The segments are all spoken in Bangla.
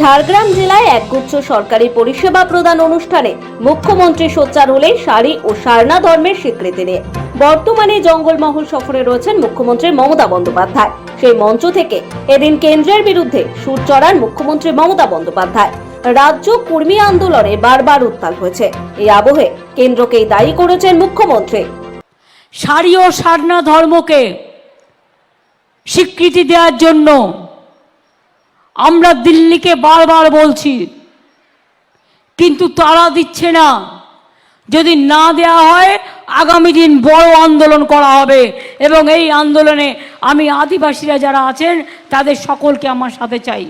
ঝাড়গ্রাম জেলায় একগুচ্ছ সরকারি পরিষেবা প্রদান অনুষ্ঠানে মুখ্যমন্ত্রী সোচ্চার হলেন শাড়ি ও সারনা ধর্মের স্বীকৃতি নিয়ে। বর্তমানে জঙ্গলমহল সফরে রয়েছেন মুখ্যমন্ত্রী মমতা বন্দ্যোপাধ্যায়। সেই মঞ্চ থেকে এদিন কেন্দ্রের বিরুদ্ধে সুর চড়ান মুখ্যমন্ত্রী মমতা বন্দ্যোপাধ্যায়। রাজ্য কর্মী আন্দোলনে বারবার উত্তাল হয়েছে। এই আবহে কেন্দ্রকেই দায়ী করেছেন মুখ্যমন্ত্রী। শাড়ি ও সারনা ধর্মকে স্বীকৃতি দেওয়ার জন্য আমরা দিল্লিকে বারবার বলছি, কিন্তু তারা দিচ্ছে না। যদি না দেওয়া হয়, আগামী দিন বড় আন্দোলন করা হবে। এবং এই আন্দোলনে আমি আদিবাসীরা যারা আছেন, তাদের সকলকে আমার সাথে চাই।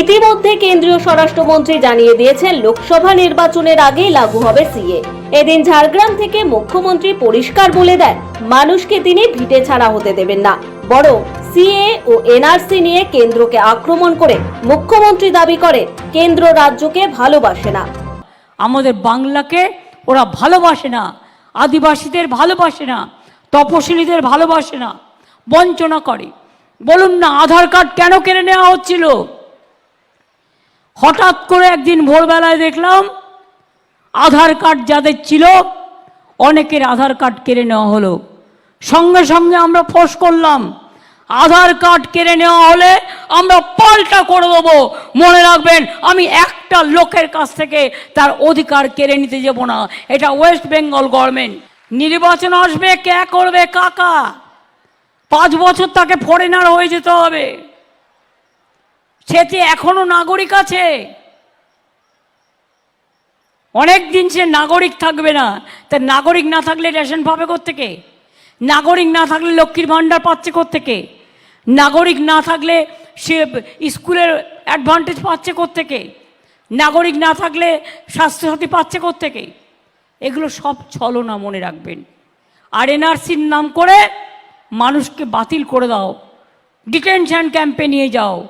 ইতিমধ্যে কেন্দ্রীয় স্বরাষ্ট্রমন্ত্রী জানিয়ে দিয়েছেন, লোকসভা নির্বাচনের আগেই লাগু হবে সিএ। এদিন ঝাড়গ্রাম থেকে মুখ্যমন্ত্রী পরিষ্কার বলে দেন, মানুষকে তিনি ভিটে ছাড়া হতে দেবেন না। বরং সিএ ও এনআরসি নিয়ে কেন্দ্রকে আক্রমণ করে মুখ্যমন্ত্রী দাবি করে কেন্দ্র রাজ্যকে ভালোবাসে না। আমাদের বাংলাকে ওরা ভালোবাসে না, আদিবাসীদের ভালোবাসে না, তপশিলীদের ভালোবাসে না, বঞ্চনা করে। বলুন না, আধার কার্ড কেন কেড়ে নেওয়া হচ্ছিল? হঠাৎ করে একদিন ভোরবেলায় দেখলাম, আধার কার্ড যাদের ছিল, অনেকের আধার কার্ড কেড়ে নেওয়া হলো। সঙ্গে সঙ্গে আমরা ফোর্স করলাম। আধার কার্ড কেড়ে নেওয়া হলে আমরা পাল্টা করে দেবো। মনে রাখবেন, আমি একটা লোকের কাছ থেকে তার অধিকার কেড়ে নিতে যাব না। এটা ওয়েস্ট বেঙ্গল গভর্নমেন্ট নির্বাচন আসবে, কে করবে, কাকা? পাঁচ বছর তাকে ফরেনার হয়ে যেতে হবে। সেতে এখনও নাগরিক আছে? অনেক দিন সে নাগরিক থাকবে না। তা নাগরিক না থাকলে রেশন পাবে থেকে নাগরিক না থাকলে লক্ষ্মীর ভাণ্ডার পাচ্ছে থেকে নাগরিক না থাকলে সে স্কুলের অ্যাডভান্টেজ পাচ্ছে থেকে নাগরিক না থাকলে স্বাস্থ্যসাথী পাচ্ছে থেকে এগুলো সব ছলনা মনে রাখবেন। আর এনআরসির নাম করে মানুষকে বাতিল করে দাও। ডিটেনশন ক্যাম্পে নিয়ে যাও।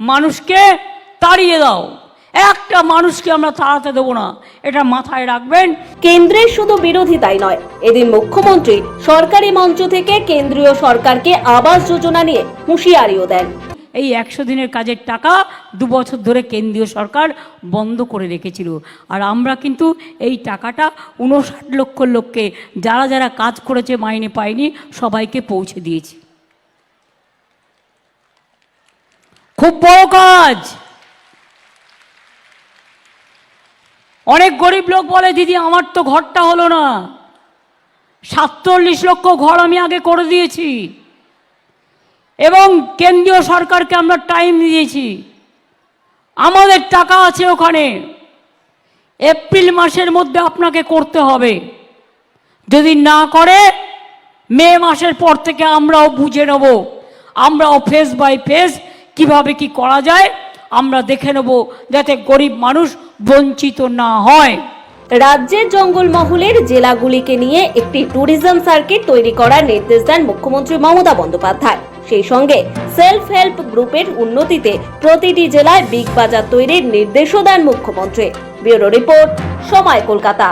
মানুষকে তাড়িয়ে দাও। একটা মানুষকে আমরা তাড়াতে দেবো না। এটা মাথায় রাখবেন। কেন্দ্রের শুধু বিরোধিতাই নয় এদিন মুখ্যমন্ত্রী সরকারি মঞ্চ থেকে কেন্দ্রীয় সরকারকে আবাস যোজনা নিয়ে হুঁশিয়ারিও দেন। এই একশো দিনের কাজের টাকা দু বছর ধরে কেন্দ্রীয় সরকার বন্ধ করে রেখেছিল। আর আমরা কিন্তু এই টাকাটা উনষাট লক্ষ লোককে যারা যারা কাজ করেছে মাইনে পায়নি সবাইকে পৌঁছে দিয়েছি। খুব বড় কাজ! অনেক গরিব লোক বলে, দিদি, আমার তো ঘরটা হলো না। সাতচল্লিশ লক্ষ ঘর আমি আগে করে দিয়েছি। এবং কেন্দ্রীয় সরকারকে আমরা টাইম দিয়েছি। আমাদের টাকা আছে ওখানে। এপ্রিল মাসের মধ্যে আপনাকে করতে হবে। যদি না করে, মে মাসের পর থেকে আমরাও বুঝে নেব। আমরাও ফেস বাই ফেস কীভাবে কি করা যায়। আমরা দেখে নেব যাতে গরিব মানুষ বঞ্চিত না হয়। রাজ্যের জঙ্গলমহলের জেলাগুলিকে নিয়ে একটি ট্যুরিজম সার্কিট তৈরি করার নির্দেশ দেন মুখ্যমন্ত্রী মমতা বন্দ্যোপাধ্যায়। সেই সঙ্গে সেলফ হেল্প গ্রুপের উন্নতিতে প্রতিটি জেলায় বিগ বাজার তৈরির নির্দেশও দেন মুখ্যমন্ত্রী। ব্যুরো রিপোর্ট, সময় কলকাতা।